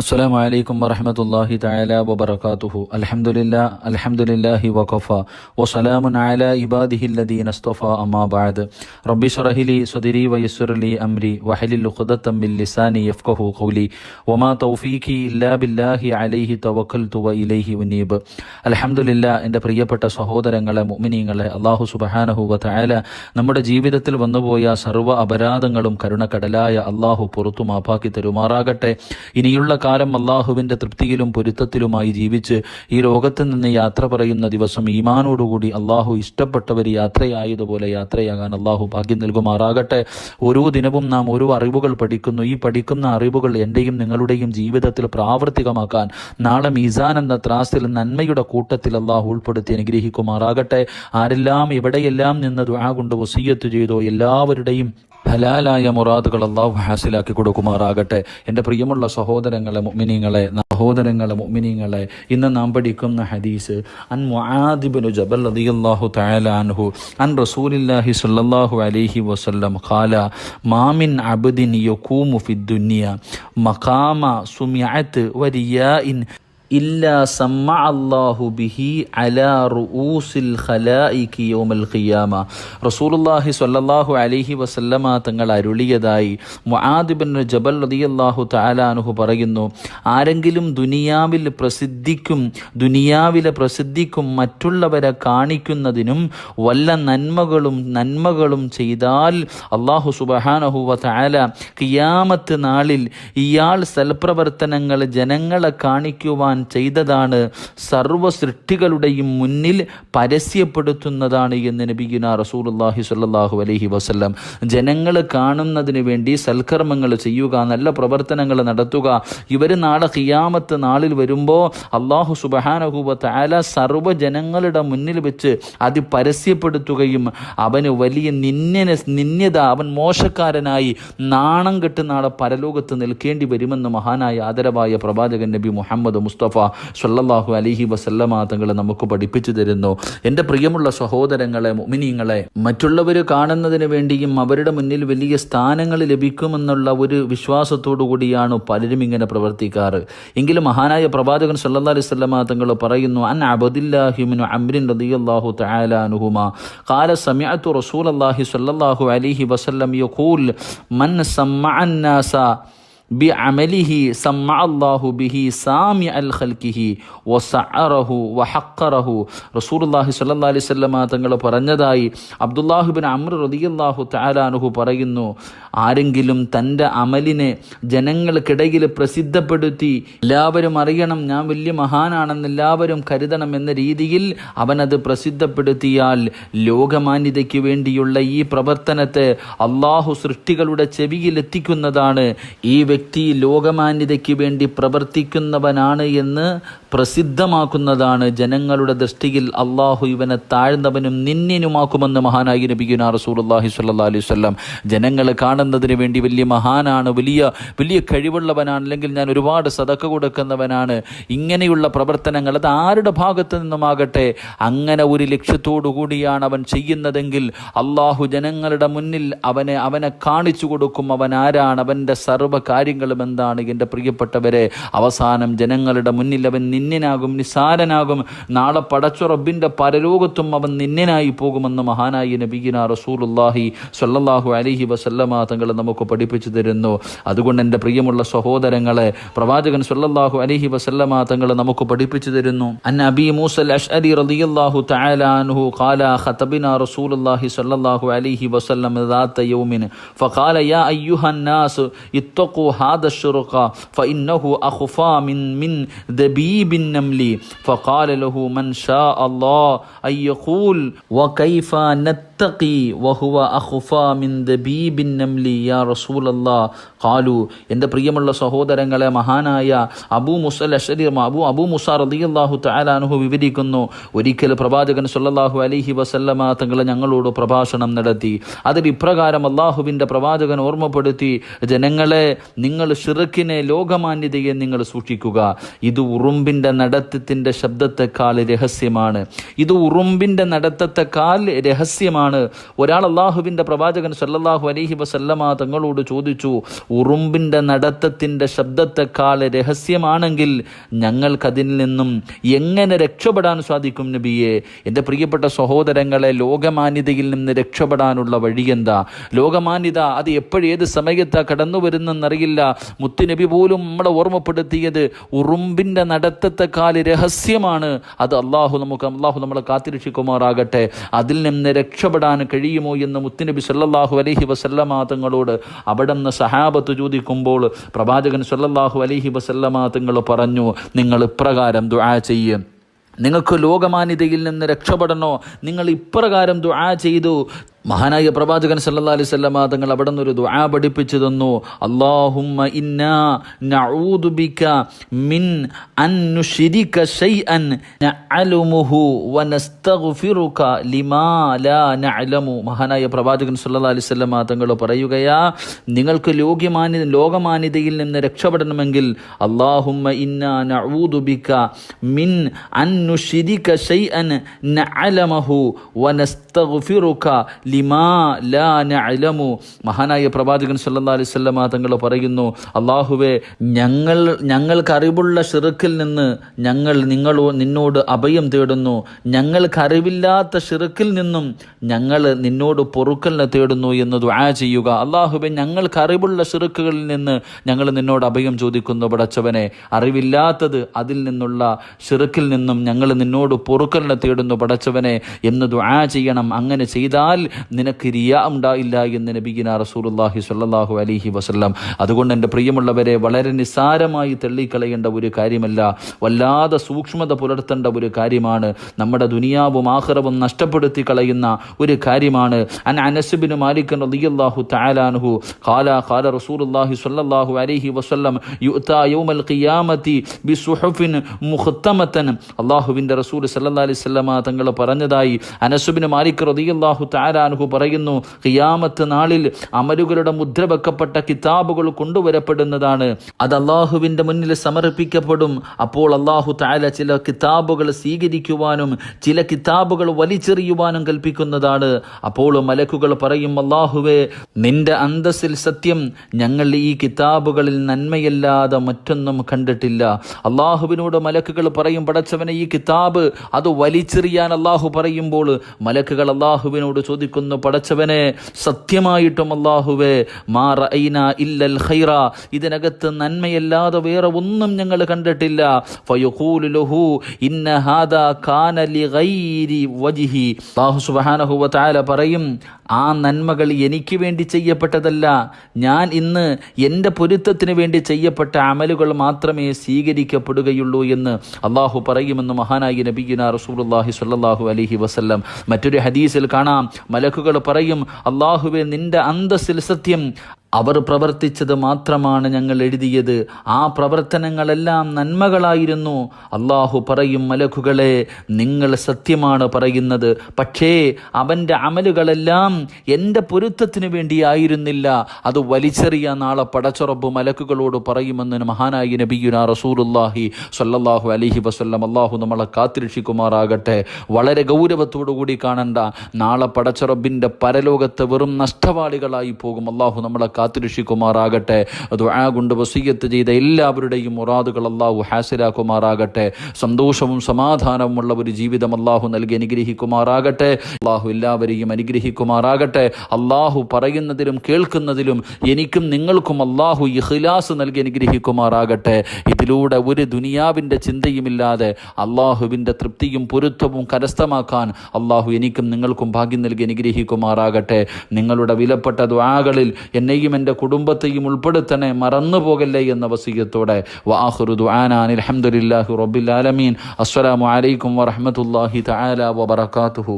അസ്സാം വലൈക്കും വറഹമത്തല്ലാഹി തല വബർക്കാത്തുഹു അലഹമുല്ലാ അലഹമുല്ലാഹി വഖഫ. വസലാമുൻ അല ഇബാദിഹില്ലദീൻ അസ്തഫ അമ്മാബാദ് റബ്ബി ഷറഹിലി സുദിരി വയസ്സുറലി അംരി വഹലിൽ ഖുദത്തമ്മിൽ ലിസാനി യഫ്കഹു ഖൗലി. വമാ തൗഫീഖി ഇല്ലാ ബില്ലാഹി അലൈഹി തവക്കൽതു വ ഇലൈഹി ഉനീബ്. അലഹമുല്ല എന്റെ പ്രിയപ്പെട്ട സഹോദരങ്ങളെ മുഅ്മിനീങ്ങളെ അള്ളാഹു സുബ്ഹാനഹു വ നമ്മുടെ ജീവിതത്തിൽ വന്നുപോയ സർവ അപരാധങ്ങളും കരുണക്കടലായ അള്ളാഹു പുറത്തു മാപ്പാക്കി തരുമാറാകട്ടെ. ഇനിയുള്ള കാലം അള്ളാഹുവിന്റെ തൃപ്തിയിലും പൊരുത്തത്തിലുമായി ജീവിച്ച് ഈ ലോകത്ത് നിന്ന് യാത്ര പറയുന്ന ദിവസം ഈമാനോടുകൂടി അള്ളാഹു ഇഷ്ടപ്പെട്ടവർ യാത്രയായതുപോലെ യാത്രയാകാൻ അള്ളാഹു ഭാഗ്യം നൽകുമാറാകട്ടെ. ഓരോ ദിനവും നാം ഓരോ അറിവുകൾ പഠിക്കുന്നു. ഈ പഠിക്കുന്ന അറിവുകൾ എന്റെയും നിങ്ങളുടെയും ജീവിതത്തിൽ പ്രാവർത്തികമാക്കാൻ നാളെ മീസാൻ എന്ന ത്രാസിൽ നന്മയുടെ കൂട്ടത്തിൽ അള്ളാഹു ഉൾപ്പെടുത്തി അനുഗ്രഹിക്കുമാറാകട്ടെ. ആരെല്ലാം എവിടെയെല്ലാം നിന്ന് ദുആ കൊണ്ട് വസീയത്ത് ചെയ്തോ എല്ലാവരുടെയും ഹലാലായ മുറാദുകൾ അള്ളാഹു ഹാസിലാക്കി കൊടുക്കുമാറാകട്ടെ. എന്റെ പ്രിയമുള്ള സഹോദരങ്ങളെ മുഅ്മിനീങ്ങളെ സഹോദരങ്ങളെ മുഅ്മിനീങ്ങളെ ഇന്ന് നാം പഠിക്കുന്ന ഹദീസ് അൻ മുആദിബിനു ജബൽ റളിയല്ലാഹു തആല അൻഹു അൻ റസൂലില്ലാഹി സ്വല്ലല്ലാഹു അലൈഹി വസല്ലം ഖാല മാമിൻ അബ്ദിൻ യഖൂമു ഫിദ്ദുനിയ മഖാമ സുമിഅത്ത് വരിയാഇൻ ഇല്ലാ സമ്മ അല്ലാഹു ബിഹി അലാ റുഊസിൽ ഖലായികി യൗമൽ ഖിയാമ. റസൂലുള്ളാഹി സ്വല്ലല്ലാഹു അലൈഹി വസല്ലമ തങ്ങൾ അരുളിയതായി മുആദ് ബിൻ ജബൽ റളിയല്ലാഹു തആല അൻഹു പറയുന്നു ആരെങ്കിലും ദുനിയാവിൽ പ്രസിദ്ധിക്കും ദുനിയാവിലെ പ്രസിദ്ധിക്കും മറ്റുള്ളവരെ കാണിക്കുന്നതിനും വല്ല നന്മകളും നന്മകളും ചെയ്താൽ അള്ളാഹു സുബ്ഹാനഹു വ തആല ഖിയാമത്ത് നാളിൽ ഇയാൾ സൽപ്രവർത്തനങ്ങൾ ജനങ്ങളെ കാണിക്കുവാൻ ചെയ്തതാണ്. സർവ സൃഷ്ടികളുടെയും മുന്നിൽ പരസ്യപ്പെടുത്തുന്നതാണ് എന്ന് നബിഗുന റസൂലുള്ളാഹി സ്വല്ലല്ലാഹു അലഹി വസല്ലം. ജനങ്ങൾ കാണുന്നതിന് വേണ്ടി സൽക്കർമ്മങ്ങൾ ചെയ്യുക നല്ല പ്രവർത്തനങ്ങൾ നടത്തുക. ഇവർ നാളെ ഖിയാമത്ത് നാളിൽ വരുമ്പോൾ അള്ളാഹു സുബഹാനഹുവ തആല സർവ ജനങ്ങളുടെ മുന്നിൽ വെച്ച് അത് പരസ്യപ്പെടുത്തുകയും അവന് വലിയ നിന്യന നിന്യത അവൻ മോശക്കാരനായി നാണം കെട്ട് നാളെ പരലോകത്ത് നിൽക്കേണ്ടി വരുമെന്ന് മഹാനായ ആദരവായ പ്രവാചകൻ നബി മുഹമ്മദ് മുസ്തഫ സല്ലല്ലാഹു അലൈഹി വസല്ലമ തങ്ങൾ നമുക്ക് പഠിപ്പിച്ചു തരുന്നു എൻ്റെ പ്രിയമുള്ള സഹോദരങ്ങളെ മുഅ്മിനീങ്ങളെ മറ്റുള്ളവർ കാണുന്നതിന് വേണ്ടിയും അവരുടെ മുന്നിൽ വലിയ സ്ഥാനങ്ങൾ ലഭിക്കുമെന്നുള്ള ഒരു വിശ്വാസത്തോടു കൂടിയാണ് പലരും ഇങ്ങനെ പ്രവർത്തിക്കാറ് എങ്കിലും മഹാനായ പ്രവാചകൻ സല്ലല്ലാഹു അലൈഹി വസല്ലമ തങ്ങൾ പറയുന്നു അൻ അബദില്ലാഹി മിൻ അംരിൻ റളിയല്ലാഹു തആല അൻഹുമ ഖാല സമിഅതു റസൂലല്ലാഹി സ്വല്ലല്ലാഹു അലൈഹി വസല്ലം യഖൂൽ മൻ സമ്മഅ الناس بعمله سمع الله به سامع الخلقه وسعره وحقره റസൂലുള്ളാഹി സ്വല്ലല്ലാഹി അലൈഹി വസല്ലമ തങ്ങൾ പറഞ്ഞതായി അബ്ദുല്ലാഹിബിൻ അമ്ര റളിയല്ലാഹു തആല അൻഹു പറയുന്നു ആരെങ്കിലും തന്റെ അമലിനെ ജനങ്ങൾക്കിടയിൽ പ്രസിദ്ധപ്പെടുത്തി എല്ലാവരും അറിയണം ഞാൻ വലിയ മഹാനാണെന്ന് എല്ലാവരും കരുതണം എന്ന രീതിയിൽ അവനത് പ്രസിദ്ധപ്പെടുത്തിയാൽ ലോകമാന്യതയ്ക്ക് വേണ്ടിയുള്ള ഈ പ്രവർത്തനത്തെ അള്ളാഹു സൃഷ്ടികളുടെ ചെവിയിൽ എത്തിക്കുന്നതാണ്. ഈ വ്യക്തി ലോകമാന്യതയ്ക്ക് വേണ്ടി പ്രവർത്തിക്കുന്നവനാണ് എന്ന് പ്രസിദ്ധമാക്കുന്നതാണ് ജനങ്ങളുടെ ദൃഷ്ടിയിൽ അള്ളാഹു ഇവനെ താഴ്ന്നവനും നിന്യനുമാക്കുമെന്ന് മഹാനായി നബിഗുന റസൂലുള്ളാഹി സ്വല്ലല്ലാഹി അലൈഹി വസല്ലം. ജനങ്ങളെ കാണുന്നതിന് വേണ്ടി വലിയ മഹാനാണ് വലിയ വലിയ കഴിവുള്ളവനാണ് അല്ലെങ്കിൽ ഞാൻ ഒരുപാട് സതക്ക കൊടുക്കുന്നവനാണ്. ഇങ്ങനെയുള്ള പ്രവർത്തനങ്ങൾ അത് ആരുടെ ഭാഗത്തു നിന്നുമാകട്ടെ? അങ്ങനെ ഒരു ലക്ഷ്യത്തോടു കൂടിയാണ് അവൻ ചെയ്യുന്നതെങ്കിൽ അള്ളാഹു ജനങ്ങളുടെ മുന്നിൽ അവനെ അവനെ കാണിച്ചു കൊടുക്കും അവൻ ആരാണ് അവന്റെ സർവ കാര്യങ്ങളും എന്താണ് എന്റെ പ്രിയപ്പെട്ടവരെ? അവസാനം ജനങ്ങളുടെ മുന്നിൽ അവൻ നിന്യനാകും നിസാരനാകും നാളെ പടച്ച റബ്ബിൻ്റെ പരലോകത്തും അവൻ നിന്യനായി പോകുമെന്ന് മഹാനായി നബീന റസൂലുല്ലാഹി സ്വല്ലല്ലാഹു അലൈഹി വസല്ലമ തങ്ങൾ നമുക്ക് പഠിപ്പിച്ചു തരുന്നു അതുകൊണ്ട് എൻ്റെ പ്രിയമുള്ള സഹോദരങ്ങളെ പ്രവാചകൻ സ്വല്ലല്ലാഹു അലൈഹി വസല്ലമ തങ്ങൾ നമുക്ക് പഠിപ്പിച്ചു തരുന്നു അൻ അബി മൂസൽ അഷ്അരി റളിയല്ലാഹു തആല അൻഹു ഖാല ഖതബിന റസൂലുള്ളാഹി സ്വല്ലല്ലാഹു അലൈഹി വസല്ലം ذات يوم فقال يا أيها الناس اتقوا هذا الشرق فإنه أخفى من من دبيب النمل فقال له من شاء الله أن يقول وكيف نتقي അസ്തഖി മിൻ ദബീബിൻ നംലി യാ എന്റെ പ്രിയമുള്ള സഹോദരങ്ങളെ മഹാനായ Abu Musal Ashari Abu Abu Musa തലാനുഹു വിവരിക്കുന്നു ഒരിക്കൽ പ്രവാചകൻ സുല്ലാഹു അലിഹി വസല്ലമ തങ്ങളെ ഞങ്ങളോട് പ്രഭാഷണം നടത്തി. അതിൽ ഇപ്രകാരം അള്ളാഹുവിന്റെ പ്രവാചകൻ ഓർമ്മപ്പെടുത്തി ജനങ്ങളെ നിങ്ങൾ ഷിറക്കിനെ ലോകമാന്യതയെ നിങ്ങൾ സൂക്ഷിക്കുക. ഇത് ഉറുമ്പിന്റെ നടത്തത്തിന്റെ ശബ്ദത്തെക്കാൾ രഹസ്യമാണ്. ഇത് ഉറുമ്പിന്റെ നടത്തത്തെക്കാൾ രഹസ്യമാണ്. രഹസ്യമാണ് ഒരാൾ അള്ളാഹുവിന്റെ പ്രവാചകൻ സല്ലല്ലാഹു അലൈഹി വസല്ലമ തങ്ങളോട് ചോദിച്ചു ഉറുമ്പിന്റെ നടത്തത്തിന്റെ ശബ്ദത്തെക്കാൾ രഹസ്യമാണെങ്കിൽ ഞങ്ങൾക്കതിൽ നിന്നും എങ്ങനെ രക്ഷപ്പെടാൻ സാധിക്കും നബിയെ? എന്റെ പ്രിയപ്പെട്ട സഹോദരങ്ങളെ ലോകമാന്യതയിൽ നിന്ന് രക്ഷപ്പെടാനുള്ള വഴിയെന്താ ലോകമാന്യത അത് എപ്പോഴേത് സമയത്താ കടന്നു വരുന്നെന്നറിയില്ല മുത്തുനബി പോലും നമ്മളെ ഓർമ്മപ്പെടുത്തിയത് ഉറുമ്പിന്റെ നടത്തത്തെക്കാൾ രഹസ്യമാണ്. അത് അള്ളാഹു നമുക്ക് അള്ളാഹു നമ്മളെ കാത്തിരക്ഷിക്കുമാറാകട്ടെ. അതിൽ നിന്ന് രക്ഷപ്പെടാൻ കഴിയുമോ എന്ന് മുത്തുനബി സല്ലാഹു അലഹി വസല്ലമ തങ്ങളോട് അവിടെ നിന്ന് സഹാബത്ത് ചോദിക്കുമ്പോൾ പ്രവാചകൻ സല്ലല്ലാഹു അലഹി വസല്ലമ തങ്ങൾ പറഞ്ഞു നിങ്ങൾ ഇപ്രകാരം ദുആ ചെയ്യും. നിങ്ങൾക്ക് ലോകമാന്യതയിൽ നിന്ന് രക്ഷപ്പെടണോ? നിങ്ങൾ ഇപ്രകാരം ദുആ ചെയ്തു. മഹാനായ പ്രവാചകൻ സല്ലാ അലൈഹി വസല്ലമ തങ്ങൾ അവിടെ നിന്ന് ഒരു ദുആ പഠിപ്പിച്ചു തന്നു. ഇന്നാ നഊദു ബിക മിൻ അൻ ശൈഅൻ നഅലമുഹു ലിമാ ലാ നഅലമു. മഹാനായ പ്രവാചകൻ സല്ലല്ലാഹു അലൈഹി വസല്ലമ തങ്ങൾ പറയുകയാ നിങ്ങൾക്ക് ലോകമാന്യ ലോകമാന്യതയിൽ നിന്ന് രക്ഷപ്പെടണമെങ്കിൽ ഇന്നാ നഊദു ബിക മിൻ അൻ ശൈഅൻ നഅലമഹു ലിമാ ലാ നഅലമു. മഹാനായ പ്രവാചകൻ സല്ലല്ലാഹു അലൈഹി വസല്ലമ തങ്ങൾ പറയുന്നു അള്ളാഹുവെ ഞങ്ങൾ ഞങ്ങൾക്ക് അറിവുള്ള ഷിറുക്കിൽ നിന്ന് ഞങ്ങൾ നിങ്ങളോ നിന്നോട് അഭയം തേടുന്നു. ഞങ്ങൾക്ക് അറിവില്ലാത്ത ഷിറുക്കിൽ നിന്നും ഞങ്ങൾ നിന്നോട് പൊറുക്കലിനെ തേടുന്നു എന്ന് ദുആ ചെയ്യുക. അള്ളാഹുബെ ഞങ്ങൾക്ക് അറിവുള്ള ഷിറുക്കുകളിൽ നിന്ന് ഞങ്ങൾ നിന്നോട് അഭയം ചോദിക്കുന്നു പടച്ചവനെ. അറിവില്ലാത്തത് അതിൽ നിന്നുള്ള ഷിറുക്കിൽ നിന്നും ഞങ്ങൾ നിന്നോട് പൊറുക്കലിനെ തേടുന്നു പടച്ചവനെ. എന്ന് ദുആ ചെയ്യണം. അങ്ങനെ ചെയ്താൽ നിനക്ക് റിയ ഉണ്ടായില്ല എന്ന് നബിഗിന റസൂലുള്ളാഹി സ്വല്ലല്ലാഹു അലൈഹി വസല്ലം. അതുകൊണ്ട് എന്റെ പ്രിയമുള്ളവരെ വളരെ നിസ്സാരമായി തള്ളിക്കളയേണ്ട ഒരു കാര്യമല്ല വല്ലാതെ സൂക്ഷ്മത പുലർത്തേണ്ട ഒരു കാര്യമാണ് നമ്മുടെ ദുനിയാവും ആഖിറവും നഷ്ടപ്പെടുത്തി കളയുന്ന ഒരു കാര്യമാണ്. അൻ അനസുബിന് മാലിക് റളിയല്ലാഹു തആലാൻഹു ഖാല ഖാല റസൂലുള്ളാഹി സ്വല്ലല്ലാഹു അലൈഹി വസല്ലം യുഅ്താ യൗമൽ ഖിയാമത്തി ബിസുഹുഫിൻ മുഖത്തമതൻ അല്ലാഹുവിന്റെ റസൂൽ സ്വല്ലല്ലാഹി അലൈഹി വസല്ലമ തങ്ങൾ പറഞ്ഞതായി അനസുബിന് മാലിക് റളിയല്ലാഹു തആലാൻഹു പറയുന്നു ഖിയാമത്ത് നാളിൽ അമലുകളുടെ മുദ്ര വെക്കപ്പെട്ട കിതാബുകൾ കൊണ്ടുവരപ്പെടുന്നതാണ്. അത് അള്ളാഹുവിന്റെ മുന്നിൽ സമർപ്പിക്കപ്പെടും. അപ്പോൾ അള്ളാഹു താല ചില കിതാബുകൾ സ്വീകരിക്കുവാനും ചില കിതാബുകൾ വലിച്ചെറിയുവാനും കൽപ്പിക്കുന്നതാണ്. അപ്പോൾ മലക്കുകൾ പറയും അള്ളാഹുവേ നിന്റെ അന്തസ്സിൽ സത്യം ഞങ്ങൾ ഈ കിതാബുകളിൽ നന്മയല്ലാതെ മറ്റൊന്നും കണ്ടിട്ടില്ല. അള്ളാഹുവിനോട് മലക്കുകൾ പറയും പടച്ചവനെ ഈ കിതാബ് അത് വലിച്ചെറിയാൻ അള്ളാഹു പറയുമ്പോൾ മലക്കുകൾ അള്ളാഹുവിനോട് ചോദിക്കുന്നു പടച്ചവനെ സത്യമായിട്ടും അള്ളാഹുവേ മാ റഅയ്ന ഇല്ലൽ ഖൈറ. ഇതിനകത്ത് നന്മയല്ലാതെ വേറെ ഒന്നും ഞങ്ങൾ കണ്ടിട്ടില്ല. ഫയുഖൂലുഹു ഇന്ന ഹാദാ കാന ലിഗൈരി വജിഹി. അല്ലാഹു സുബ്ഹാനഹു വ തആല പറയും ആ നന്മകൾ എനിക്ക് വേണ്ടി ചെയ്യപ്പെട്ടതല്ല. ഞാൻ ഇന്ന് എന്റെ പൊരുത്തത്തിന് വേണ്ടി ചെയ്യപ്പെട്ട അമലുകൾ മാത്രമേ സ്വീകരിക്കപ്പെടുകയുള്ളൂ എന്ന് അള്ളാഹു പറയുമെന്ന് മഹാനായി നബീന റസൂലുള്ളാഹി സ്വല്ലല്ലാഹു അലൈഹി വസല്ലം മറ്റൊരു ഹദീസിൽ കാണാം. മലക്കുകൾ പറയും അള്ളാഹുവെ നിന്റെ അന്തസ്സിൽ സത്യം അവർ പ്രവർത്തിച്ചത് മാത്രമാണ് ഞങ്ങൾ എഴുതിയത്. ആ പ്രവർത്തനങ്ങളെല്ലാം നന്മകളായിരുന്നു. അള്ളാഹു പറയും മലക്കുകളെ നിങ്ങൾ സത്യമാണ് പറയുന്നത്. പക്ഷേ അവന്റെ അമലുകളെല്ലാം എന്റെ പൊരുത്തത്തിന് വേണ്ടിയായിരുന്നില്ല അത് വലിച്ചെറിയ നാളെ പടച്ചുറപ്പ് മലക്കുകളോട് പറയുമെന്ന് മഹാനായി നബിയുന റസൂലുല്ലാഹി സല്ലാഹു അലൈഹി വസ്ല്ലം അള്ളാഹു നമ്മളെ കാത്തിരക്ഷിക്കുമാറാകട്ടെ. വളരെ ഗൗരവത്തോടു കൂടി കാണണ്ട. നാളെ പടച്ചുറബിന്റെ പരലോകത്ത് വെറും നഷ്ടവാളികളായി പോകും. അള്ളാഹു നമ്മളെ കാത്തുരക്ഷിക്കുമാറാകട്ടെ. ദുആ കൊണ്ട് വസീയത്ത് ചെയ്ത എല്ലാവരുടെയും മുറാദുകൾ അള്ളാഹു ഹാസിലാക്കുമാറാകട്ടെ. സന്തോഷവും സമാധാനവും ഉള്ള ഒരു ജീവിതം അള്ളാഹു നൽകി അനുഗ്രഹിക്കുമാറാകട്ടെ. അള്ളാഹു എല്ലാവരെയും അനുഗ്രഹിക്കുമാറാകട്ടെ. അള്ളാഹു പറയുന്നതിലും കേൾക്കുന്നതിലും എനിക്കും നിങ്ങൾക്കും അള്ളാഹു ഇഖ്ലാസ് നൽകി അനുഗ്രഹിക്കുമാറാകട്ടെ. ഇതിലൂടെ ഒരു ദുനിയാവിന്റെ ചിന്തയുമില്ലാതെ അള്ളാഹുവിന്റെ തൃപ്തിയും പൊരുത്തവും കരസ്ഥമാക്കാൻ അള്ളാഹു എനിക്കും നിങ്ങൾക്കും ഭാഗ്യം നൽകി അനുഗ്രഹിക്കുമാറാകട്ടെ. നിങ്ങളുടെ വിലപ്പെട്ട ദ്വാകളിൽ എന്നെയും എന്റെ കുടുംബത്തെയും ഉൾപ്പെടുത്തണേ മറന്നു പോകല്ലേ എന്ന വസീയത്തോടെ. വാഹുറു ദ്വാനാൻ അൽഹംദുലില്ലാഹി റബ്ബിൽ ആലമീൻ. അസ്സലാമു അലൈക്കും വറഹ്മത്തുള്ളാഹി തആല വബറകാതുഹു.